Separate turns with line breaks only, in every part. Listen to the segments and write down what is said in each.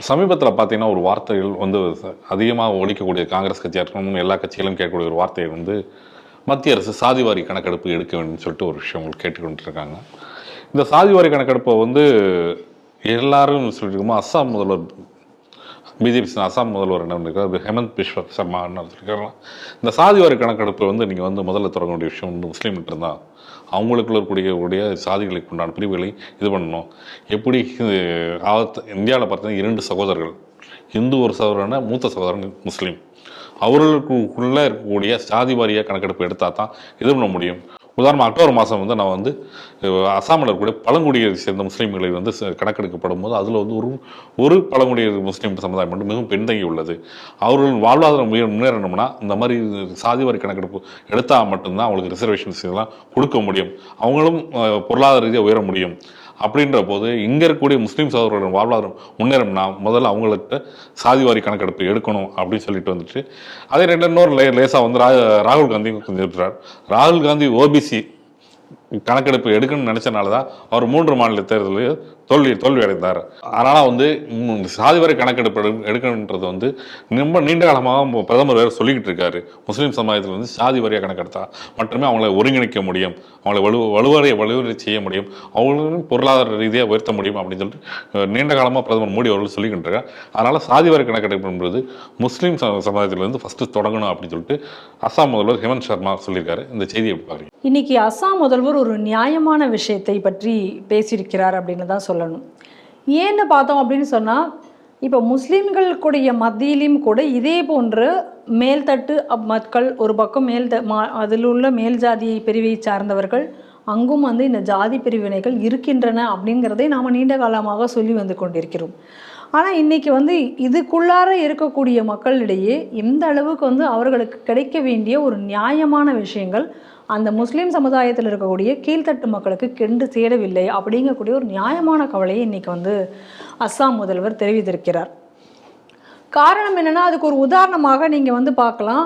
சமீபத்தில் பார்த்தீங்கன்னா ஒரு வார்த்தைகள் வந்து அதிகமாக ஒழிக்கக்கூடிய காங்கிரஸ் கட்சியாக இருக்கணும் எல்லா கட்சிகளும் கேட்கக்கூடிய ஒரு வார்த்தையை வந்து மத்திய அரசு சாதிவாரி கணக்கெடுப்பு எடுக்க வேண்டும் சொல்லிட்டு ஒரு விஷயம் கேட்டுக்கொண்டிருக்காங்க. இந்த சாதிவாரி கணக்கெடுப்பை வந்து எல்லாரும் சொல்லிட்டு அஸ்ஸாம் முதல்வர் பிஜேபி அசாம் முதல்வர் என்ன பண்ணிருக்காரு? ஹேமந்த் பிஸ்வ சர்மா என்ன சொல்லியிருக்காருன்னா இந்த சாதிவாரி கணக்கெடுப்பு வந்து நீங்கள் வந்து முதல்ல தொடங்க வேண்டிய விஷயம் வந்து முஸ்லீம் இருந்தால் அவங்களுக்குள்ள இருக்கக்கூடிய சாதிகளுக்கு உண்டான பிரிவுகளை இது பண்ணணும். எப்படி இந்தியாவில் பார்த்தீங்கன்னா இரண்டு சகோதரர்கள். இந்து ஒரு சகோதரன மூத்த சகோதரன் முஸ்லீம். அவர்களுக்குள்ளே இருக்கக்கூடிய சாதி வாரியாக கணக்கெடுப்பு எடுத்தால் தான் இது பண்ண முடியும். உதாரணம் அக்டோபர் மாதம் வந்து நான் வந்து அசாமில் இருக்கக்கூடிய பழங்குடியை சேர்ந்த முஸ்லீம்களை வந்து ச- கணக்கெடுக்கப்படும் போது அதில் வந்து ஒரு ஒரு பழங்குடியர் முஸ்லீம் சமுதாயம் மட்டும் மிகவும் பின்தங்கி உள்ளது. அவர்கள் வாழ்வாதாரம் உயர் முன்னேறணும்னா இந்த மாதிரி சாதிவாரி கணக்கெடுப்பு எடுத்தால் மட்டும்தான் அவங்களுக்கு ரிசர்வேஷன்ஸ் இதெல்லாம் கொடுக்க முடியும். அவங்களும் பொருளாதார ரீதியாக உயர முடியும். அப்படின்ற போது இங்கே இருக்கக்கூடிய முஸ்லீம் சகோதரர்கள் வாழ்வாதாரம் முன்னேறம்னா முதல்ல அவங்களுக்கு சாதிவாரி கணக்கெடுப்பு எடுக்கணும் அப்படின்னு சொல்லிட்டு வந்துட்டு அதே ரெண்டு இன்னொரு லே லேசாக வந்து ராகுல் காந்தி கொஞ்சம் இருக்கிறார் ராகுல் காந்தி ஓபிசி கணக்கெடுப்பு எடுக்கணும்னு நினைச்சனால தான் அவர் மூன்று மாநில தேர்தலில் தோல்வி தோல்வி அடைந்தார் அதனால் வந்து சாதிவரை கணக்கெடுப்பு எடு எடுக்கணுன்றது வந்து ரொம்ப நீண்ட காலமாக பிரதமர் வேறு சொல்லிக்கிட்டு இருக்காரு. முஸ்லீம் சமுதாயத்தில் வந்து சாதி வாரியாக கணக்கெடுத்தா மட்டுமே அவங்களை ஒருங்கிணைக்க முடியும். அவங்களை வலு வலுவரை வலுவரை செய்ய முடியும். அவங்களும் பொருளாதார ரீதியாக உயர்த்த முடியும் அப்படின்னு சொல்லிட்டு நீண்ட காலமாக பிரதமர் மோடி அவர்கள் சொல்லிக்கிட்டு இருக்கார். அதனால் சாதிவாரி கணக்கெடுப்பு என்பது முஸ்லீம் ச- சமுதாயத்திலிருந்து ஃபஸ்ட்டு தொடங்கணும் அப்படின்னு சொல்லிட்டு அசாம் முதல்வர் ஹேமந்த் சர்மா சொல்லியிருக்காரு. இந்த செய்தியை எப்படி பாருங்க
இன்னைக்கு அசாம் முதல்வர் ஒரு நியாயமான விஷயத்தை பற்றி பேசியிருக்கிறார் அப்படின்னு தான் சொல்லணும். ஏன்னு பார்த்தோம் அப்படின்னு சொன்னால் இப்போ முஸ்லீம்களுக்குடைய மத்தியிலும் கூட இதே போன்ற மேல்தட்டு மக்கள் ஒரு பக்கம் மேல் த- மா அதில் உள்ள மேல் ஜாதி பிரிவை சார்ந்தவர்கள் அங்கும் வந்து இந்த ஜாதி பிரிவினைகள் இருக்கின்றன அப்படிங்கிறதை நாம் நீண்ட காலமாக சொல்லி வந்து கொண்டிருக்கிறோம். ஆனால் இன்னைக்கு வந்து இதுக்குள்ளார இருக்கக்கூடிய மக்களிடையே எந்த அளவுக்கு வந்து அவர்களுக்கு கிடைக்க வேண்டிய ஒரு நியாயமான விஷயங்கள் அந்த முஸ்லீம் சமுதாயத்தில் இருக்கக்கூடிய கீழ்த்தட்டு மக்களுக்கு கெண்டு சேரவில்லை அப்படிங்கக்கூடிய ஒரு நியாயமான கவலையை இன்னைக்கு வந்து அஸ்ஸாம் முதல்வர் தெரிவித்திருக்கிறார். காரணம் என்னன்னா அதுக்கு ஒரு உதாரணமாக நீங்கள் வந்து பார்க்கலாம்.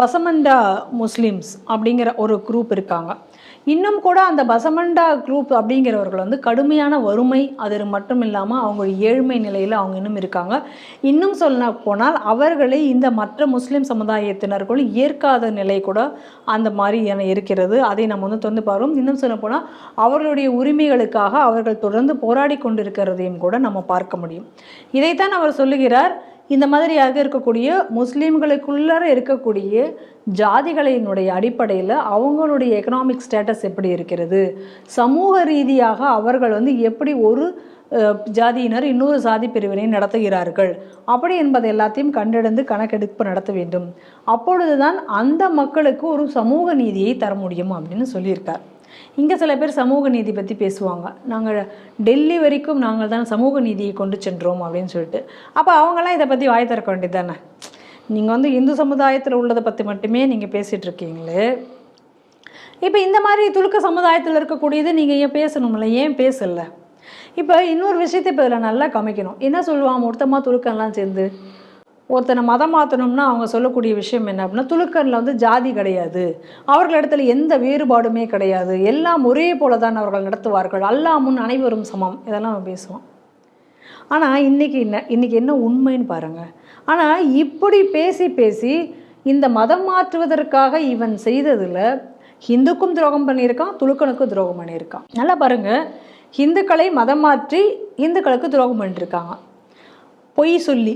பசமண்டா முஸ்லீம்ஸ் அப்படிங்கிற ஒரு குரூப் இருக்காங்க. இன்னும் கூட அந்த பசமண்டா குரூப் அப்படிங்கிறவர்கள் வந்து கடுமையான வறுமை அது மட்டும் இல்லாமல் அவங்க ஏழ்மை நிலையில் அவங்க இன்னும் இருக்காங்க. இன்னும் சொல்ல போனால் அவர்களை இந்த மற்ற முஸ்லீம் சமுதாயத்தினர்கள் ஏற்காத நிலை கூட அந்த மாதிரி என இருக்கிறது. அதை நம்ம வந்து தொடர்ந்து பார்க்கிறோம் இன்னும் சொல்ல போனால் அவர்களுடைய உரிமைகளுக்காக அவர்கள் தொடர்ந்து போராடி கொண்டிருக்கிறதையும் கூட நம்ம பார்க்க முடியும். இதைத்தான் அவர் சொல்லுகிறார். இந்த மாதிரியாக இருக்கக்கூடிய முஸ்லீம்களுக்குள்ளார இருக்கக்கூடிய ஜாதிகளினுடைய அடிப்படையில் அவங்களுடைய எக்கனாமிக் ஸ்டேட்டஸ் எப்படி இருக்கிறது? சமூக ரீதியாக அவர்கள் வந்து எப்படி ஒரு ஜாதியினர் இன்னொரு சாதி பிரிவினை நடத்துகிறார்கள்? அப்படி என்பதை எல்லாத்தையும் கண்டறிந்து கணக்கெடுப்பு நடத்த வேண்டும். அப்பொழுதுதான் அந்த மக்களுக்கு ஒரு சமூக நீதியை தர முடியும் அப்படின்னு சொல்லியிருக்கார். இங்கே சில பேர் சமூக நீதி பற்றி பேசுவாங்க. நாங்கள் டெல்லி வரைக்கும் நாங்கள் தான் சமூக நீதியை கொண்டு சென்றோம் அப்படின்னு சொல்லிட்டு. அப்போ அவங்களாம் இதை பற்றி வாய் திறக்க வேண்டியது தானே நீங்கள் வந்து இந்து சமுதாயத்தில் உள்ளதை பற்றி மட்டுமே நீங்கள் பேசிகிட்டு இருக்கீங்களே. இப்போ இந்த மாதிரி துலுக்க சமுதாயத்தில் இருக்கக்கூடியது நீங்கள் ஏன் பேசணும்ல? ஏன் பேசலை? இப்போ இன்னொரு விஷயத்தை இப்போ இதில் நல்லா கமிக்கணும் என்ன சொல்லுவான்? மொத்தமாக துலுக்கம்லாம் சேர்ந்து ஒருத்தனை மதம் மாற்றணும்னா அவங்க சொல்லக்கூடிய விஷயம் என்ன அப்படின்னா துலுக்கனில் வந்து ஜாதி கிடையாது. அவர்களிடத்தில் எந்த வேறுபாடுமே கிடையாது. எல்லாம் ஒரே போல தான் அவர்கள் நடத்துவார்கள். அல்லா முன் அனைவரும் சமம். இதெல்லாம் அவன் பேசுவான் ஆனால் இன்னைக்கு என்ன இன்னைக்கு என்ன உண்மைன்னு பாருங்க. ஆனால் இப்படி பேசி பேசி இந்த மதம் மாற்றுவதற்காக இவன் செய்ததில் ஹிந்துக்கும் துரோகம் பண்ணியிருக்கான் துலுக்கனுக்கும் துரோகம் பண்ணியிருக்கான். நல்லா பாருங்கள் ஹிந்துக்களை மதம் மாற்றி இந்துக்களுக்கு துரோகம் பண்ணிட்டுருக்காங்க பொய் சொல்லி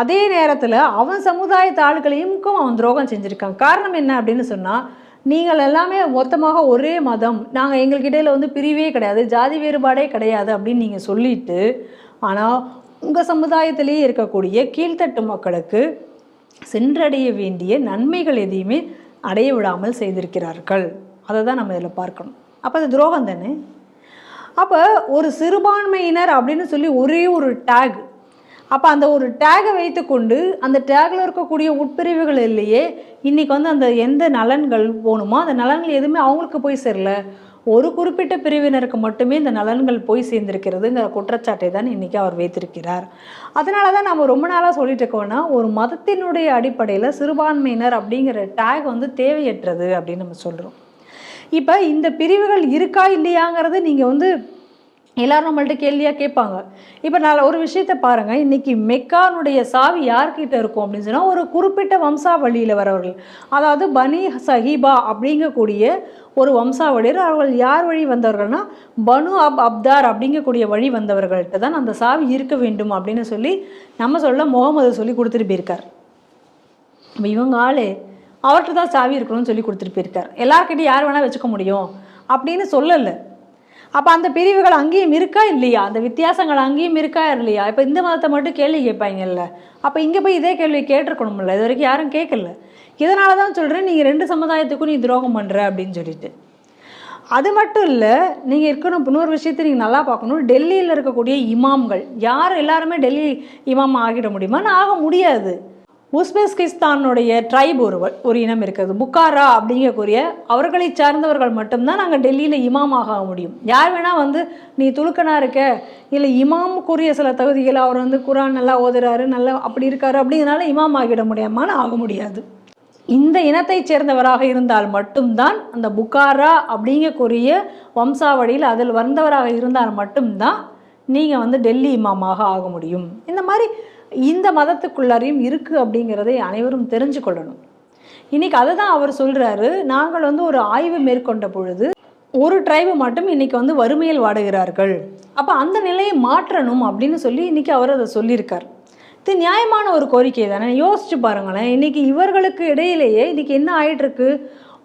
அதே நேரத்தில் அவன் சமுதாயத்து ஆளுகளையும்க்கும் அவன் துரோகம் செஞ்சுருக்கான். காரணம் என்ன அப்படின்னு சொன்னால் நீங்கள் எல்லாமே மொத்தமாக ஒரே மதம். நாங்கள் எங்களுக்கு வந்து பிரிவே கிடையாது ஜாதி வேறுபாடே கிடையாது அப்படின்னு நீங்கள் சொல்லிட்டு ஆனால் உங்கள் சமுதாயத்திலேயே இருக்கக்கூடிய கீழ்த்தட்டு மக்களுக்கு சென்றடைய வேண்டிய நன்மைகள் எதையுமே அடைய விடாமல் செய்திருக்கிறார்கள். அதை தான் நம்ம இதில் பார்க்கணும். அப்போ அது துரோகம் தானே? அப்போ ஒரு சிறுபான்மையினர் அப்படின்னு சொல்லி ஒரே ஒரு டேக் அப்போ அந்த ஒரு டேகை வைத்துக்கொண்டு அந்த டேகில் இருக்கக்கூடிய உட்பிரிவுகள் இல்லையே இன்றைக்கி வந்து அந்த எந்த நலன்கள் போகணுமோ அந்த நலன்கள் எதுவுமே அவங்களுக்கு போய் சேரல. ஒரு குறிப்பிட்ட பிரிவினருக்கு மட்டுமே இந்த நலன்கள் போய் சேர்ந்திருக்கிறதுங்கிற குற்றச்சாட்டை தான் இன்றைக்கி அவர் வைத்திருக்கிறார். அதனால தான் நம்ம ரொம்ப நாளாக சொல்லிட்டு இருக்கோம்னா ஒரு மதத்தினுடைய அடிப்படையில் சிறுபான்மையினர் அப்படிங்கிற டேக் வந்து தேவையற்றது அப்படின்னு நம்ம சொல்கிறோம் இப்போ இந்த பிரிவுகள் இருக்கா இல்லையாங்கிறது நீங்கள் வந்து எல்லோரும் நம்மள்ட்ட கேள்வியாக கேட்பாங்க. இப்போ நான் ஒரு விஷயத்த பாருங்கள் இன்றைக்கி மெக்கானுடைய சாவி யார்கிட்ட இருக்கும் அப்படின்னு சொன்னால் ஒரு குறிப்பிட்ட வம்சாவளியில் வரவர்கள். அதாவது பனி சஹீபா அப்படிங்கக்கூடிய ஒரு வம்சாவளியர் அவர்கள் யார் வழி வந்தவர்கள்னா பனு அப் அப்தார் அப்படிங்கக்கூடிய வழி வந்தவர்கள்ட்ட தான் அந்த சாவி இருக்க வேண்டும் அப்படின்னு சொல்லி நம்ம சொல்ல முகமது சொல்லி கொடுத்துட்டு போயிருக்கார். அப்ப இவங்க ஆளே அவர்கிட்ட தான் சாவி இருக்கணும்னு சொல்லி கொடுத்துட்டு போயிருக்கார். எல்லாருக்கிட்டையும் யார் வேணால் வச்சுக்க முடியும் அப்படின்னு சொல்லலை. அப்போ அந்த பிரிவுகள் அங்கேயும் இருக்கா இல்லையா? அந்த வித்தியாசங்கள் அங்கேயும் இருக்கா இல்லையா? இப்போ இந்த மதத்தை மட்டும் கேள்வி கேட்பாங்கல்ல. அப்போ இங்கே போய் இதே கேள்வி கேட்டிருக்கணும்ல. இது வரைக்கும் யாரும் கேட்கல. இதனால தான் சொல்கிறேன் நீங்கள் ரெண்டு சமுதாயத்துக்கும் நீ துரோகம் பண்ணுற அப்படின்னு சொல்லிட்டு. அது மட்டும் இல்லை நீங்கள் இருக்கணும் இன்னொரு விஷயத்தை நீங்கள் நல்லா பார்க்கணும். டெல்லியில் இருக்கக்கூடிய இமாம்கள் யார் எல்லாருமே டெல்லி இமாம் ஆகிட முடியுமான்னு ஆக முடியாது. உஸ்பெஸ்கிஸ்தானுடைய ட்ரைப் ஒரு ஒரு இனம் இருக்குது. புக்காரா அப்படிங்கக்கூடிய அவர்களை சார்ந்தவர்கள் மட்டும்தான் நாங்கள் டெல்லியில் இமாமாக ஆக முடியும். யார் வேணால் வந்து நீ துலுக்கனா இருக்க? இல்லை இமாமுக்குரிய சில தகுதிகள் அவர் வந்து குரான் நல்லா ஓதுறாரு நல்லா அப்படி இருக்காரு அப்படிங்கிறனால இமாம் ஆகிட முடியாமான்னு ஆக முடியாது. இந்த இனத்தைச் சேர்ந்தவராக இருந்தால் மட்டும்தான் அந்த புக்காரா அப்படிங்கக்கூடிய வம்சாவளியில் அதில் வந்தவராக இருந்தால் மட்டும்தான் நீங்கள் வந்து டெல்லி இமாமாக ஆக முடியும். இந்த மாதிரி இந்த மதத்துக்குள்ளாரையும் இருக்குது அப்படிங்கிறதை அனைவரும் தெரிஞ்சு கொள்ளணும். இன்னைக்கு அதை தான் அவர் சொல்கிறாரு நாங்கள் வந்து ஒரு ஆய்வு மேற்கொண்ட பொழுது ஒரு ட்ரைபு மட்டும் இன்னைக்கு வந்து வறுமையில் வாடுகிறார்கள். அப்போ அந்த நிலையை மாற்றணும் அப்படின்னு சொல்லி இன்னைக்கு அவர் அதை சொல்லியிருக்கார். இது நியாயமான ஒரு கோரிக்கை தானே? யோசிச்சு பாருங்களேன். இன்னைக்கு இவர்களுக்கு இடையிலேயே இன்னைக்கு என்ன ஆயிட்டுருக்கு?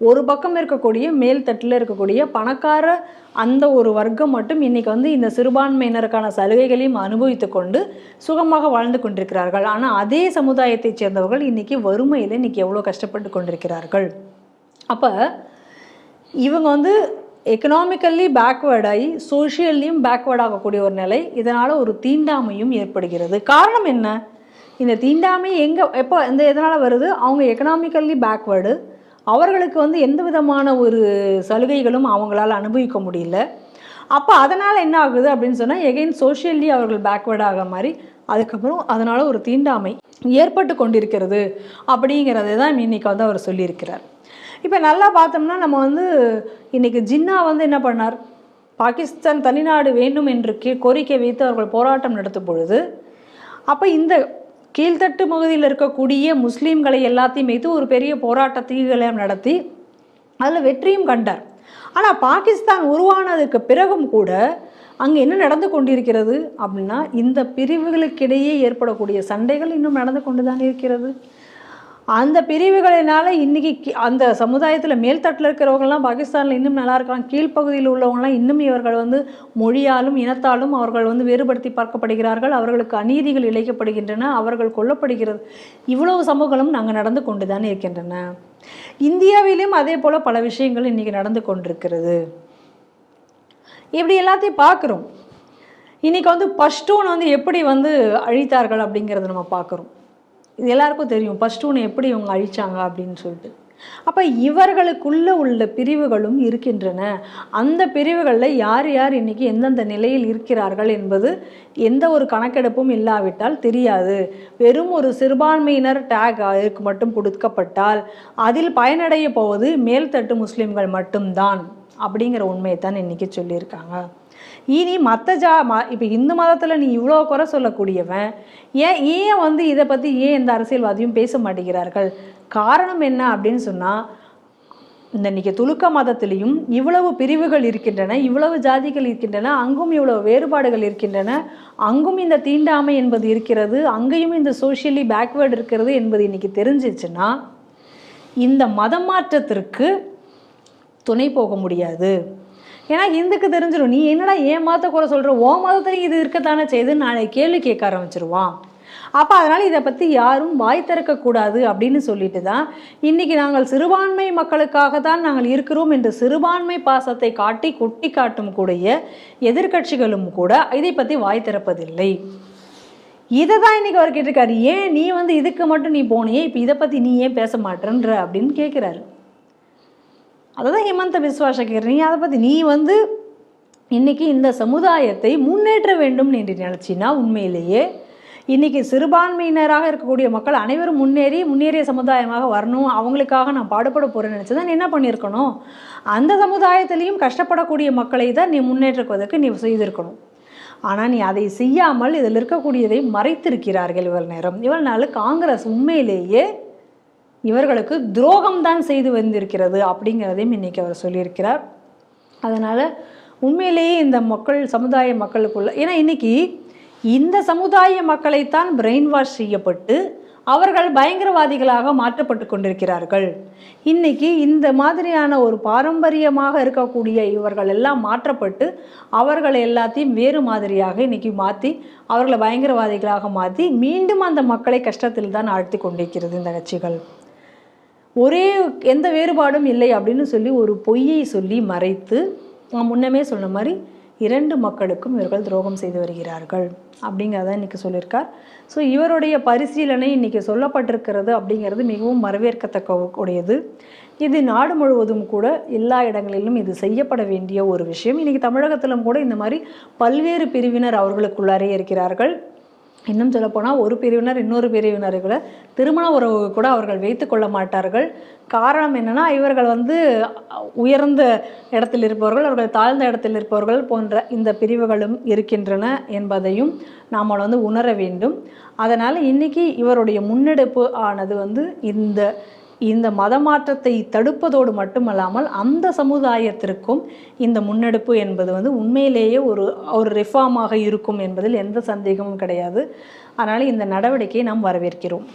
ஒரு பக்கம் இருக்கக்கூடிய மேல் தட்டில் இருக்கக்கூடிய பணக்கார அந்த ஒரு வர்க்கம் மட்டும் இன்றைக்கி வந்து இந்த சிறுபான்மையினருக்கான சலுகைகளையும் அனுபவித்து கொண்டு சுகமாக வாழ்ந்து கொண்டிருக்கிறார்கள். ஆனால் அதே சமுதாயத்தைச் சேர்ந்தவர்கள் இன்றைக்கி வறுமையில் இன்றைக்கி எவ்வளோ கஷ்டப்பட்டு கொண்டிருக்கிறார்கள். அப்போ இவங்க வந்து எக்கனாமிக்கல்லி பேக்வேர்டாகி சோஷியல்லையும் பேக்வேர்ட் ஆகக்கூடிய ஒரு நிலை இதனால் ஒரு தீண்டாமையும் ஏற்படுகிறது. காரணம் என்ன? இந்த தீண்டாமை எங்கே எப்போ இந்த எதனால் வருது? அவங்க எக்கனாமிக்கல்லி பேக்வேர்டு அவர்களுக்கு வந்து எந்த விதமான ஒரு சலுகைகளும் அவங்களால அனுபவிக்க முடியல. அப்போ அதனால் என்ன ஆகுது அப்படின்னு சொன்னால் எகைன் சோஷியல்லி அவர்கள் பேக்வேர்ட் ஆகிற மாதிரி அதுக்கப்புறம் அதனால் ஒரு தீண்டாமை ஏற்பட்டு கொண்டிருக்கிறது அப்படிங்கிறத தான் இன்னைக்கு வந்து அவர் சொல்லியிருக்கிறார். இப்போ நல்லா பார்த்தோம்னா நம்ம வந்து இன்னைக்கு ஜின்னா வந்து என்ன பண்ணார்? பாகிஸ்தான் தனிநாடு வேண்டும் என்று கே கோரிக்கை வைத்து அவர்கள் போராட்டம் நடத்தும் பொழுது அப்போ இந்த கீழ்த்தட்டு பகுதியில் இருக்கக்கூடிய முஸ்லீம்களை எல்லாத்தையும் வைத்து ஒரு பெரிய போராட்டத்தையும் நடத்தி அதில் வெற்றியும் கண்டார். ஆனால் பாகிஸ்தான் உருவானதுக்கு பிறகும் கூட அங்கே என்ன நடந்து கொண்டிருக்கிறது அப்படின்னா இந்த பிரிவுகளுக்கிடையே ஏற்படக்கூடிய சண்டைகள் இன்னும் நடந்து கொண்டு தான் இருக்கிறது. அந்த பிரிவுகளினால இன்னைக்கு அந்த சமுதாயத்தில் மேல்தட்டில் இருக்கிறவங்கலாம் பாகிஸ்தானில் இன்னும் நல்லா இருக்கலாம் கீழ்ப்பகுதியில் உள்ளவங்களாம் இன்னும் இவர்கள் வந்து மொழியாலும் இனத்தாலும் அவர்கள் வந்து வேறுபடுத்தி பார்க்கப்படுகிறார்கள். அவர்களுக்கு அநீதிகள் இழைக்கப்படுகின்றன அவர்கள் கொல்லப்படுகிறது. இவ்வளவு சமூகங்களும் நாங்கள் நடந்து கொண்டு தானே இருக்கின்றன. இந்தியாவிலும் அதே போல் பல விஷயங்கள் இன்னைக்கு நடந்து கொண்டிருக்கிறது. இப்படி எல்லாத்தையும் பார்க்குறோம் இன்னைக்கு வந்து பஷ்டூன் வந்து எப்படி வந்து அழித்தார்கள் அப்படிங்கிறத நம்ம பார்க்குறோம் இது எல்லாருக்கும் தெரியும். பஷ்டூனை எப்படி இவங்க அழிச்சாங்க அப்படின்னு சொல்லிட்டு. அப்போ இவர்களுக்குள்ள உள்ள பிரிவுகளும் இருக்கின்றன. அந்த பிரிவுகளில் யார் யார் இன்னைக்கு எந்தெந்த நிலையில் இருக்கிறார்கள் என்பது எந்த ஒரு கணக்கெடுப்பும் இல்லாவிட்டால் தெரியாது. வெறும் ஒரு சிறுபான்மையினர் டேக் அதுக்கு மட்டும் கொடுக்கப்பட்டால் அதில் பயனடைய போவது மேல்தட்டு முஸ்லிம்கள் மட்டும்தான் அப்படிங்கிற உண்மையை தான் இன்னைக்கு சொல்லியிருக்காங்க. இனி மற்ற ஜா ம இப்போ இந்து மதத்தில் நீ இவ்வளோ குறை சொல்லக்கூடியவன் ஏன் ஏன் வந்து இதை பற்றி ஏன் எந்த அரசியல்வாதியும் பேச மாட்டேங்கிறார்கள்? காரணம் என்ன அப்படின்னு சொன்னால் இந்த இன்றைக்கி துலுக்க மதத்திலையும் இவ்வளவு பிரிவுகள் இருக்கின்றன இவ்வளவு ஜாதிகள் இருக்கின்றன அங்கும் இவ்வளவு வேறுபாடுகள் இருக்கின்றன அங்கும் இந்த தீண்டாமை என்பது இருக்கிறது அங்கேயும் இந்த சோஷியலி பேக்வேர்டு இருக்கிறது என்பது இன்றைக்கி தெரிஞ்சிச்சுன்னா இந்த மதம் மாற்றத்திற்கு துணை போக முடியாது. ஏன்னா இந்துக்கு தெரிஞ்சிடும் நீ என்னடா ஏன் மதத்தை குறை சொல்கிற ஓ மதத்தில் இது இருக்கத்தானே செய்துன்னு நாளை கேள்வி கேட்க ஆரம்பிச்சிருவான். அப்போ அதனால் இதை பற்றி யாரும் வாய் திறக்கக்கூடாது அப்படின்னு சொல்லிட்டு தான் இன்றைக்கி நாங்கள் சிறுபான்மை மக்களுக்காக தான் நாங்கள் இருக்கிறோம் என்று சிறுபான்மை பாசத்தை காட்டி குட்டி காட்டும் கூடிய எதிர்க்கட்சிகளும் கூட இதை பற்றி வாய் திறப்பதில்லை. இதை தான் இன்னைக்கு அவர் கேட்டிருக்காரு. ஏன் நீ வந்து இதுக்கு மட்டும் நீ போனியே? இப்போ இதை பற்றி நீ ஏன் பேச மாட்டேன்ற அப்படின்னு கேட்குறாரு. அதுதான் ஹிமந்த விஸ்வாச கேட்குற நீ அதை பற்றி நீ வந்து இன்னைக்கு இந்த சமுதாயத்தை முன்னேற்ற வேண்டும் என்று நினச்சின்னா உண்மையிலேயே இன்னைக்கு சிறுபான்மையினராக இருக்கக்கூடிய மக்கள் அனைவரும் முன்னேறி முன்னேறிய சமுதாயமாக வரணும். அவங்களுக்காக நான் பாடுபட போகிறேன்னு நினச்சி தான் என்ன பண்ணியிருக்கணும்? அந்த சமுதாயத்திலையும் கஷ்டப்படக்கூடிய மக்களை தான் நீ முன்னேற்றுவதற்கு நீ செய்திருக்கணும். ஆனால் நீ அதை செய்யாமல் இதில் இருக்கக்கூடியதை மறைத்திருக்கிறார்கள் இவள் நேரம். இவ்வளவு நாள் காங்கிரஸ் உண்மையிலேயே இவர்களுக்கு துரோகம் தான் செய்து வந்திருக்கிறது அப்படிங்கிறதையும் இன்னைக்கு அவர் சொல்லியிருக்கிறார். அதனால் உண்மையிலேயே இந்த மக்கள் சமுதாய மக்களுக்குள்ள ஏன்னா இன்னைக்கு இந்த சமுதாய மக்களைத்தான் பிரெயின் வாஷ் செய்யப்பட்டு அவர்கள் பயங்கரவாதிகளாக மாற்றப்பட்டு கொண்டிருக்கிறார்கள். இன்னைக்கு இந்த மாதிரியான ஒரு பாரம்பரியமாக இருக்கக்கூடிய இவர்கள் எல்லாம் மாற்றப்பட்டு அவர்களை எல்லாத்தையும் வேறு மாதிரியாக இன்னைக்கு மாற்றி அவர்களை பயங்கரவாதிகளாக மாற்றி மீண்டும் அந்த மக்களை கஷ்டத்தில் தான் ஆழ்த்தி கொண்டிருக்கிறது இந்த கட்சிகள். ஒரே எந்த வேறுபாடும் இல்லை அப்படின்னு சொல்லி ஒரு பொய்யை சொல்லி மறைத்து நான் முன்னமே சொன்ன மாதிரி இரண்டு மக்களுக்கும் இவர்கள் துரோகம் செய்து வருகிறார்கள் அப்படிங்கிறத இன்றைக்கி சொல்லியிருக்கார். ஸோ இவருடைய பரிசீலனை இன்றைக்கி சொல்லப்பட்டிருக்கிறது அப்படிங்கிறது மிகவும் வரவேற்கத்தக்க கூடியது இது நாடு முழுவதும் கூட எல்லா இடங்களிலும் இது செய்யப்பட வேண்டிய ஒரு விஷயம். இன்றைக்கி தமிழகத்திலும் கூட இந்த மாதிரி பல்வேறு பிரிவினர் அவர்களுக்குள்ளாரே இருக்கிறார்கள். இன்னும் சொல்லப்போனால் ஒரு பிரிவினர் இன்னொரு பிரிவினரை கூட திருமண உறவு கூட அவர்கள் வைத்து கொள்ள மாட்டார்கள். காரணம் என்னென்னா இவர்கள் வந்து உயர்ந்த இடத்தில் இருப்பவர்கள் அவர்கள் தாழ்ந்த இடத்தில் இருப்பவர்கள் போன்ற இந்த பிரிவுகளும் இருக்கின்றன என்பதையும் நாம் வந்து உணர வேண்டும். அதனால் இன்னைக்கு இவருடைய முன்னெடுப்பு ஆனது வந்து இந்த இந்த மதமாற்றத்தை தடுப்பதோடு மட்டுமல்லாமல் அந்த சமுதாயத்திற்கும் இந்த முன்னெடுப்பு என்பது வந்து உண்மையிலேயே ஒரு ஒரு ரிஃபார்மாக இருக்கும் என்பதில் எந்த சந்தேகமும் கிடையாது. அதனால் இந்த நடவடிக்கையை நாம் வரவேற்கிறோம்.